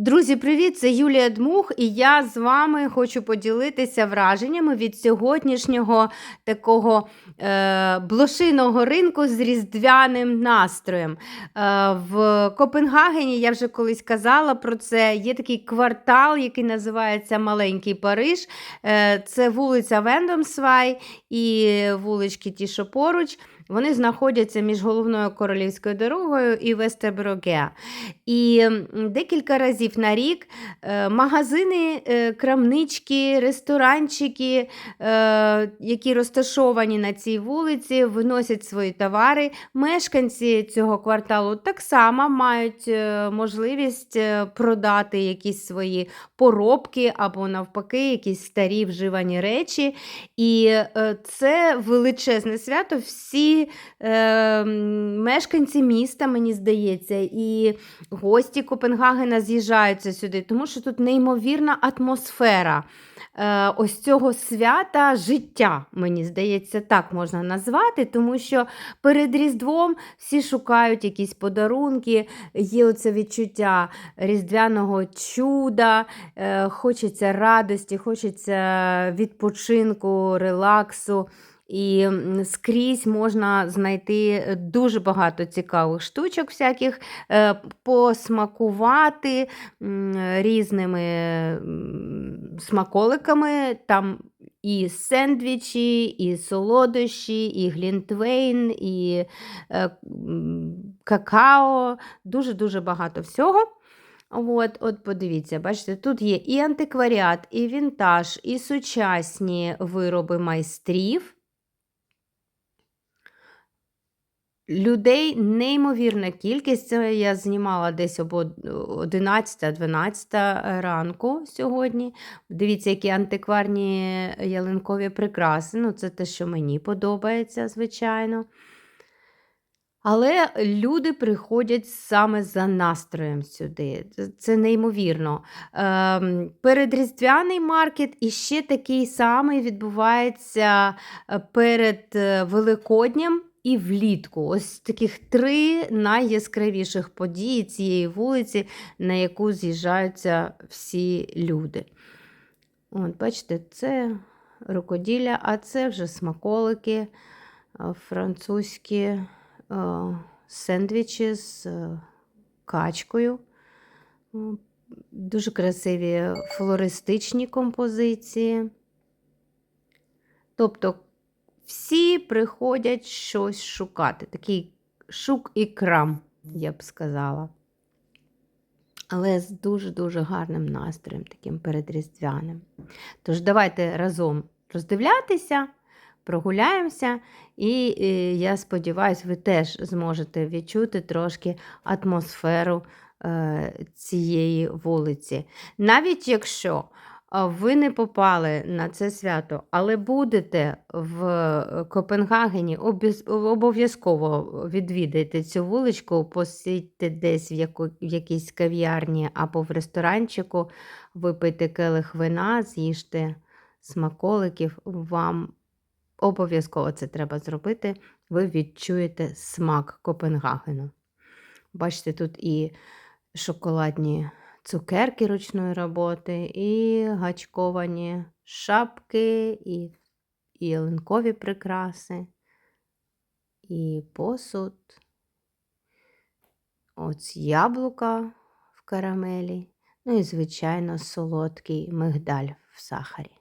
Друзі, привіт! Це Юлія Дмух, і я з вами хочу поділитися враженнями від сьогоднішнього такого е, блошиного ринку з різдвяним настроєм. Е, в Копенгагені я вже колись казала про це. Є такий квартал, який називається Маленький Париж. Е, це вулиця Вендомсвай і вулички ті, що поруч. Вони знаходяться між головною королівською дорогою і Вестерброге. І декілька разів на рік е, магазини, е, крамнички, ресторанчики, е, які розташовані на цій вулиці, виносять свої товари. Мешканці цього кварталу так само мають можливість продати якісь свої поробки або навпаки, якісь старі вживані речі. І це величезне свято. Всі мешканці міста, мені здається, і гості Копенгагена з'їжджаються сюди, тому що тут неймовірна атмосфера. Е, ось цього свята життя, мені здається, так можна назвати, тому що перед Різдвом всі шукають якісь подарунки, є оце відчуття різдвяного чуда, е, хочеться радості, хочеться відпочинку, релаксу. І скрізь можна знайти дуже багато цікавих штучок, всяких, е, посмакувати різними смаколиками. Там і сендвічі, і солодощі, і глінтвейн, і е, какао, дуже-дуже багато всього. От, от подивіться, бачите, тут є і антикваріат, і вінтаж, і сучасні вироби майстрів. Людей неймовірна кількість. Це я знімала десь об 11-12 ранку сьогодні. Дивіться, які антикварні ялинкові прикраси. Ну, це те, що мені подобається, звичайно. Але люди приходять саме за настроєм сюди. Це- неймовірно. Ем, передріздвяний маркет і ще такий самий відбувається е, перед е, Великоднем і влітку. Ось таких три найяскравіших події цієї вулиці, на яку з'їжджаються всі люди. От, бачите, це рукоділля, а це вже смаколики е, французькі е, сендвічі з е, качкою. Дуже красиві флористичні композиції. Тобто всі приходять щось шукати. Такий шук і крам, я б сказала. Але з дуже-дуже гарним настроєм, таким передріздвяним. Тож давайте разом роздивлятися, прогуляємося, і е, я сподіваюся, ви теж зможете відчути трошки атмосферу е, цієї вулиці. Навіть якщо ви не попали на це свято, але будете в е, Копенгагені, обов'язково відвідайте цю вуличку, посидьте десь в, яку, в якійсь кав'ярні або в ресторанчику, випийте келих вина, з'їжте смаколиків, вам обов'язково це треба зробити. Ви відчуєте смак Копенгагену. Бачите, тут і шоколадні цукерки ручної роботи, і гачковані шапки, і, і ялинкові прикраси, і посуд. Ось яблука в карамелі. Ну і, звичайно, солодкий мигдаль в сахарі.